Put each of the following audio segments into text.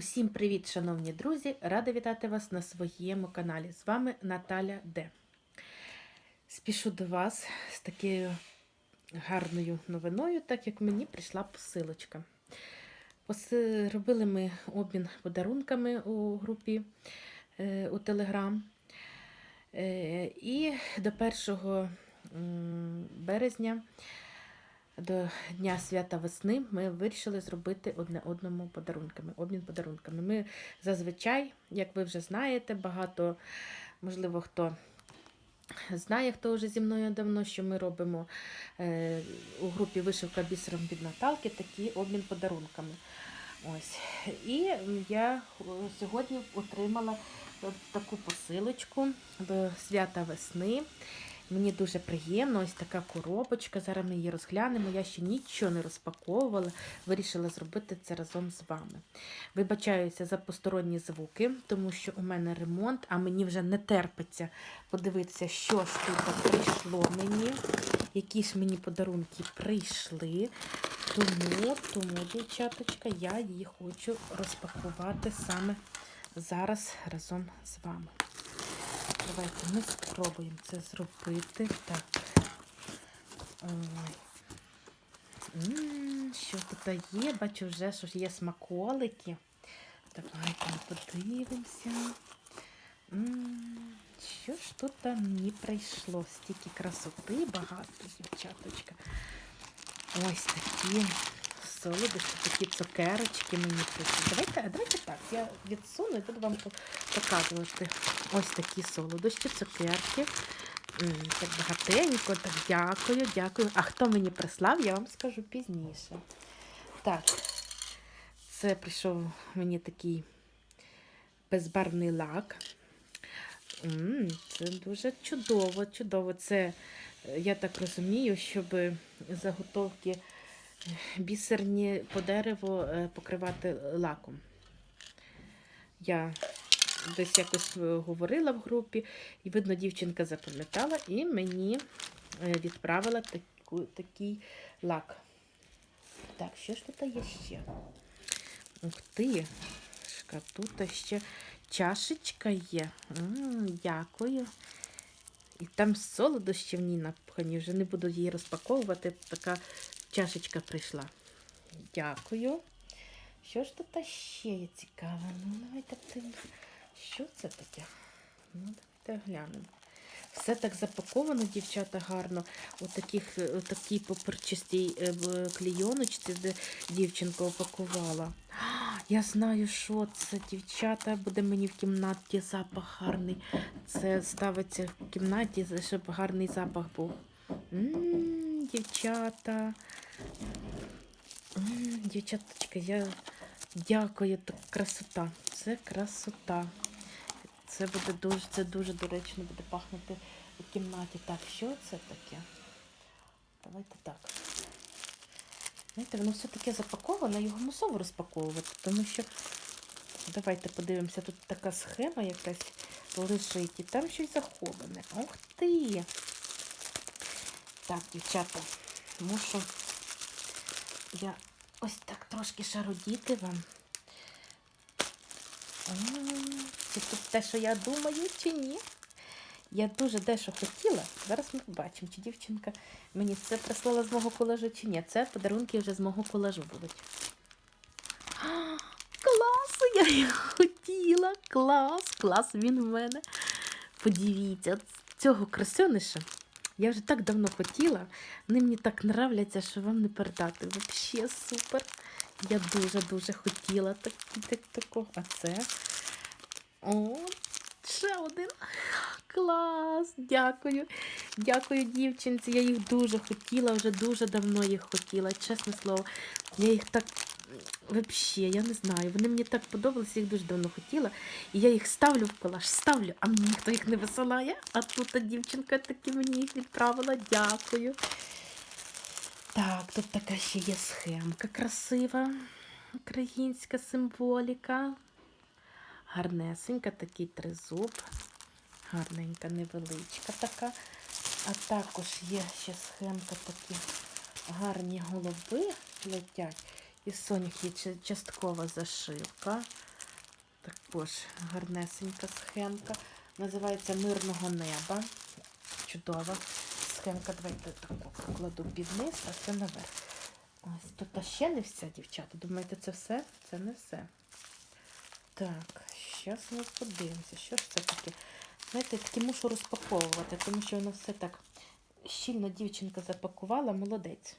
Усім привіт, шановні друзі! Рада вітати вас на своєму каналі. З вами Наталя Д. Спішу до вас з такою гарною новиною, так як мені прийшла посилочка. Поси- Робили ми обмін подарунками у групі е, у Телеграм. Е, І до 1 березня до Дня свята весни ми вирішили зробити одне одному подарунками, обмін подарунками. Ми зазвичай, як ви вже знаєте, багато, можливо, хто знає, хто вже зі мною давно, що ми робимо е, у групі Вишивка бісером від Наталки такий обмін подарунками. Ось. І я сьогодні отримала таку посилочку до свята весни. Мені дуже приємно, ось така коробочка. Зараз ми її розглянемо. Я ще нічого не розпаковувала, вирішила зробити це разом з вами. Вибачаюся за посторонні звуки, тому що у мене ремонт, а мені вже не терпиться подивитися, що ж тут прийшло мені, які ж мені подарунки прийшли. Тому, тому, дівчаточка, я її хочу розпакувати саме зараз разом з вами. Давайте ми спробуємо це зробити. Так. Ой. М, Що тут є? Бачу вже, що є смаколики. Давайте подивимося. М, Що ж тут мені прийшло? Стільки красоти багато, дівчаточка. Ось такі солодощі, такі цукерочки мені прийшли. Давайте, давайте так, я відсуну і буду вам показувати. Ось такі солодощі, цукерки. Так багатенько, так дякую, дякую. А хто мені прислав, я вам скажу пізніше. Так, це прийшов мені такий безбарвний лак. М, Це дуже чудово, чудово. Це, я так розумію, щоб заготовки бісерні по дереву е, покривати лаком. Я десь якось е, говорила в групі, і видно, дівчинка запам'ятала і мені е, відправила таку, такий лак. Так, що ж тут є ще? Ух ти, тут ще чашечка є. М, дякую. І там солодощі в ній напхані, вже не буду її розпаковувати. Така чашечка прийшла. Дякую. Що ж тут ще є цікаве? Ну, давайте. Що це таке? Ну, давайте глянемо. Все так запаковано, дівчата, гарно. У таких, е, такій поперчастій е, клійоночці, де дівчинка опакувала. Я знаю, що це, дівчата, буде мені в кімнаті запах гарний. Це ставиться в кімнаті, щоб гарний запах був. М, дівчата. М, Дівчаточка, я дякую, так красота. Це красота. Це буде дуже, це дуже доречно буде пахнути у кімнаті. Так, що це таке? Давайте так. Знаєте, воно все таке запаковане, його мусово розпаковувати, тому що давайте подивимося, тут така схема якась лежить, і там щось заховане. Ух ти! Так, дівчата, мушу я ось так трошки шародіти вам. Чи тут те, що я думаю, чи ні? Я дуже дещо хотіла. Зараз ми побачимо, чи дівчинка мені це прислала з мого колажу, чи ні. Це подарунки вже з мого колажу будуть. А, Клас! Я їх хотіла! Клас! Клас він в мене. Подивіться, цього красониша. Я вже так давно хотіла. Вони мені так нравляться, що вам не передати. Взагалі супер. Я дуже-дуже хотіла так, так, такого. А це. О, ще один. Клас! Дякую. Дякую, дівчинці. Я їх дуже хотіла, вже дуже давно їх хотіла. Чесне слово, я їх так. Взагалі, я не знаю. Вони мені так подобалися, їх дуже давно хотіла. І я їх ставлю в колаж, ставлю, а мені ніхто їх не висилає. А тут дівчинка таки мені їх відправила. Дякую. Так, тут така ще є схемка красива, українська символіка. Гарнесенька, такий тризуб. Гарненька, невеличка така. А також є ще схемка такі гарні голуби летять. І сонях є часткова зашивка. Також гарнесенька схемка. Називається Мирного неба. Чудова схемка. Давайте таку покладу під низ, а це наверх. Ось тут ще не вся, дівчата. Думаєте, це все? Це не все. Так, зараз ми подивимося, що ж це таке. Знаєте, таки мушу розпаковувати, тому що воно все так щільно дівчинка запакувала. Молодець.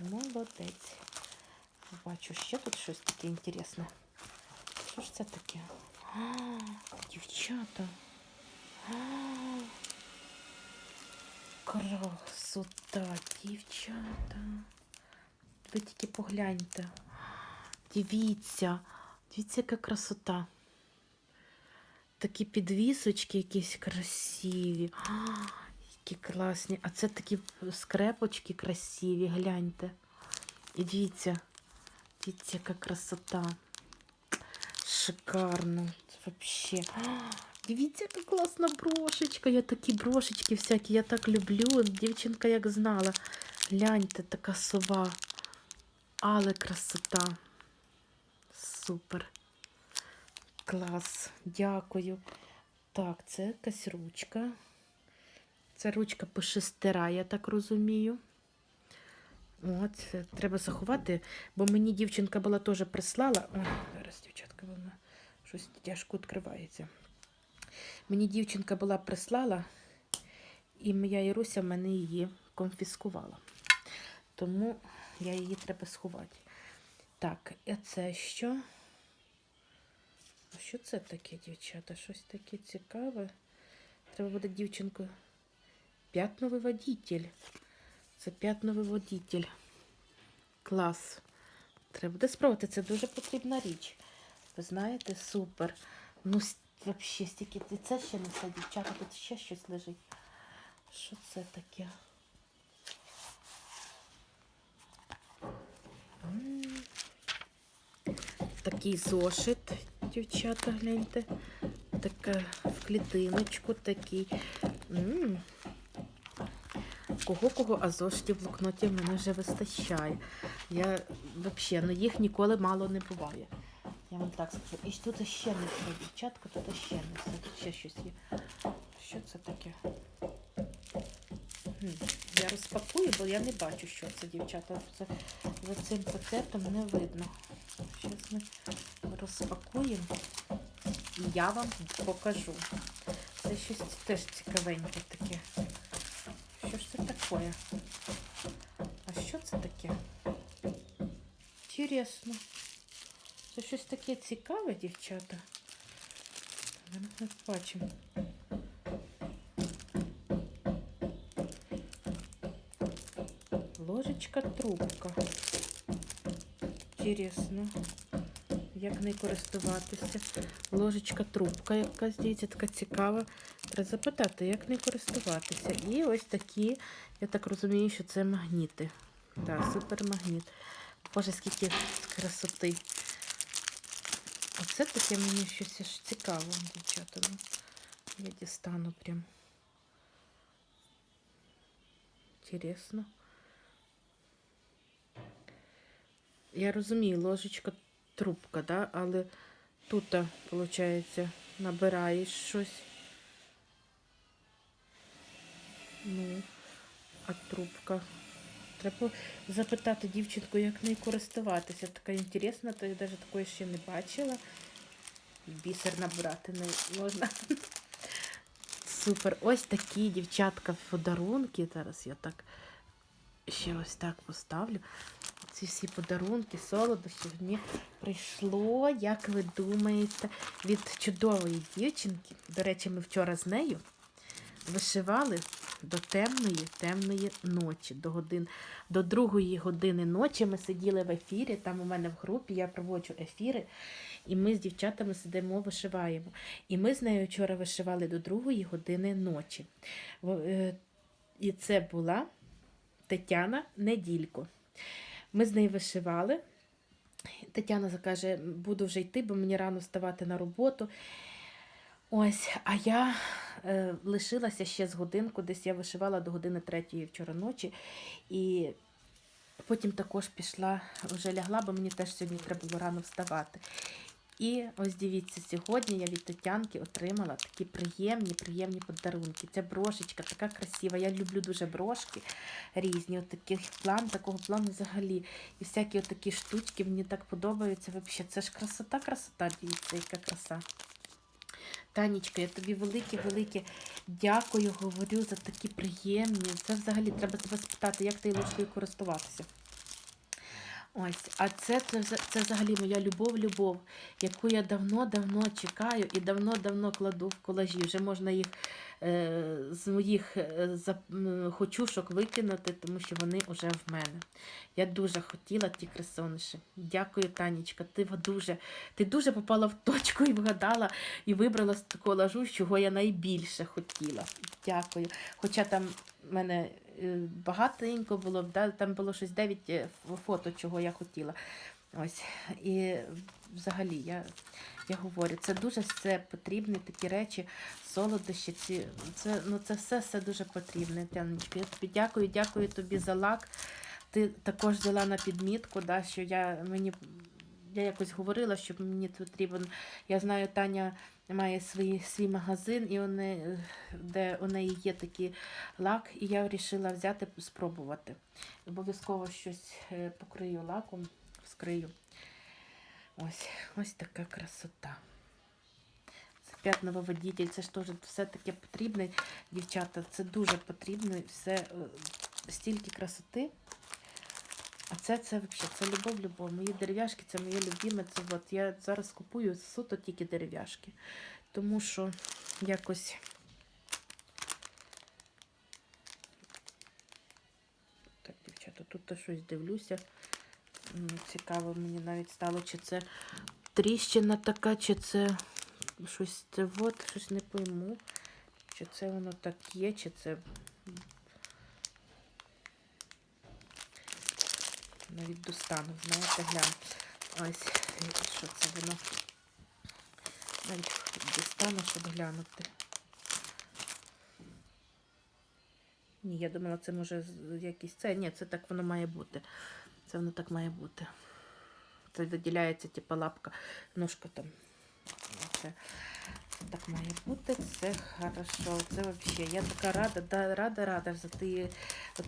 Молодець. Бачу, ще тут щось таке інтересне. Що ж це таке? А, дівчата. А, красота, дівчата. Ви тільки погляньте. Дивіться, дивіться, яка красота. Такі підвісочки якісь красиві. А, які класні. А це такі скрепочки красиві, гляньте. І дивіться, дивіться, яка красота. Шикарно. Це вообще. Дивіться, яка класна брошечка. Я такі брошечки всякі, я так люблю. Дівчинка як знала. Гляньте, така сова. Але красота. Супер. Клас. Дякую. Так, це якась ручка. Це ручка пошестера, я так розумію. От, треба заховати, бо мені дівчинка була теж прислала. Ой, зараз, дівчатка, вона щось тяжко відкривається. Мені дівчинка була прислала, і моя Іруся мене її конфіскувала. Тому я її треба сховати. Так, а це що? А що це таке, дівчата? Щось таке цікаве. Треба буде дівчинку. П'ятновий водитель. Це п'ятновий водитель. Клас. Треба буде спробувати. Це дуже потрібна річ. Ви знаєте, супер. Ну, взагалі, стільки. Це ще не все, дівчата, тут ще щось лежить. Що це таке? Такий зошит, дівчата, гляньте. Така в клітиночку такий. М. Кого кого, а зошитів в мене вже вистачає. Я взагалі, ну їх ніколи мало не буває. Я вам так скажу. І тут ще не все, дівчатка, тут ще не все, тут ще щось є. Що це таке? Я розпакую, бо я не бачу, що це, дівчата. Це, за цим пакетом не видно. Зараз ми розпакуємо і я вам покажу. Це щось теж цікавеньке таке. Що ж це таке? А що це таке? Інтересно. Це щось таке цікаве, дівчата. Ми бачимо. Ложечка трубка. Інтересно. Як нею користуватися? Ложечка трубка, яка здається, така цікава. Запитати, як нею користуватися. І ось такі, я так розумію, що це магніти. Так, супермагніт. Боже, скільки красоти. Оце таке мені щось цікаво, дівчата. Ну, я дістану прям. Інтересно. Я розумію, ложечка трубка, да? але тут, виходить, набираєш щось. Ну, а трубка. Треба запитати дівчинку, як нею користуватися. Така інтересна, то я навіть такої ще не бачила. Бісер набрати не можна. Супер. Ось такі дівчатка подарунки. Зараз я так ще ось так поставлю. Ці всі подарунки, солодощі мені прийшло, як ви думаєте, від чудової дівчинки. До речі, ми вчора з нею вишивали до темної, темної ночі, до годин, до другої години ночі ми сиділи в ефірі. Там у мене в групі я проводжу ефіри, і ми з дівчатами сидимо, вишиваємо. І ми з нею вчора вишивали до другої години ночі. Е, І це була Тетяна Неділько. Ми з нею вишивали. Тетяна каже, буду вже йти, бо мені рано вставати на роботу. Ось, а я лишилася ще з годинку, десь я вишивала до години третьої вчора ночі. І потім також пішла, вже лягла, бо мені теж сьогодні треба було рано вставати. І ось дивіться, сьогодні я від Тетянки отримала такі приємні, приємні подарунки. Ця брошечка така красива. Я люблю дуже брошки різні. От таких план, такого плану взагалі. І всякі отакі штучки мені так подобаються. Вообще, це ж красота, красота, дивіться, яка краса. Танечка, я тобі велике-велике дякую, говорю за такі приємні. Це взагалі треба тебе спитати, як ти ложкою користуватися. Ось, а це, це, це взагалі моя любов-любов, яку я давно-давно чекаю і давно-давно кладу в колажі. Вже можна їх е, з моїх е, хочушок викинути, тому що вони вже в мене. Я дуже хотіла ті красониші. Дякую, Танечка. Ти дуже, ти дуже попала в точку і вгадала, і вибрала з такого лажу, чого я найбільше хотіла. Дякую. Хоча там в мене багатенько було, да, там було щось 9 е, фото, чого я хотіла. Ось. І взагалі я, я говорю, це дуже все потрібні такі речі, солодощі. Ці, це, ну, це все, все дуже потрібне. Тяночка, я дякую, дякую тобі за лак. Ти також взяла на підмітку, да, що я мені. Я якось говорила, що мені потрібен. Я знаю, Таня має свій, свій магазин, і вони, де у неї є такий лак, і я вирішила взяти, спробувати. Обов'язково щось е, покрию лаком, вскрию. Ось, ось така красота. Це п'ятнововодитель, це ж теж все таке потрібне, дівчата. Це дуже потрібно. Все е, стільки красоти. А це, це взагалі, це любов, любов. Мої дерев'яшки, це моє любиме. Це от я зараз купую суто тільки дерев'яшки. Тому що якось. Так, дівчата, тут я щось дивлюся. Цікаво мені навіть стало, чи це тріщина така, чи це щось це от, щось не пойму. Чи це воно так є, чи це. Навіть достану, знаєте, глянь. Ось, що це воно. Навіть достану, щоб глянути. Ні, я думала, це може якийсь це. Ні, це так воно має бути. Це воно так має бути. Це виділяється, типу, лапка, ножка там. Це так має бути. Це хорошо. Це взагалі. Я така рада, да, рада, рада за ті,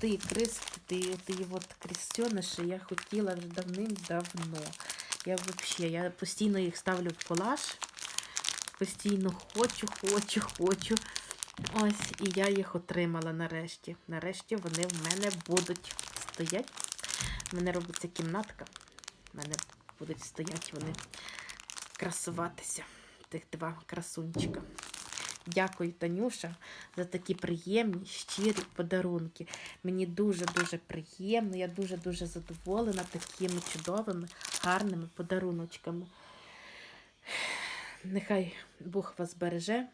ті крис, ті, ті от крістьониші я хотіла вже давним-давно. Я взагалі, я постійно їх ставлю в колаж. Постійно хочу, хочу, хочу. Ось, і я їх отримала нарешті. Нарешті вони в мене будуть стоять. У мене робиться кімнатка. У мене будуть стоять вони красуватися. Тих два красунчика. Дякую, Танюша, за такі приємні, щирі подарунки. Мені дуже-дуже приємно. Я дуже-дуже задоволена такими чудовими, гарними подаруночками. Нехай Бог вас береже.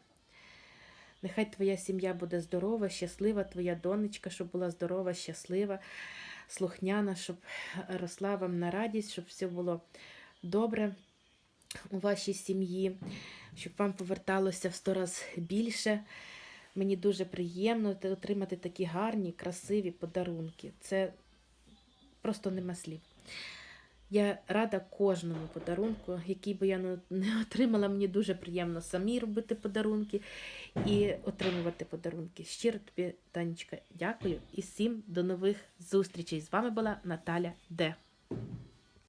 Нехай твоя сім'я буде здорова, щаслива, твоя донечка, щоб була здорова, щаслива, слухняна, щоб росла вам на радість, щоб все було добре у вашій сім'ї, щоб вам поверталося в сто раз більше. Мені дуже приємно отримати такі гарні, красиві подарунки. Це просто нема слів. Я рада кожному подарунку, який би я не- отримала. Мені дуже приємно самі робити подарунки і отримувати подарунки. Щиро тобі, Танечка, дякую і всім до нових зустрічей. З вами була Наталя Д.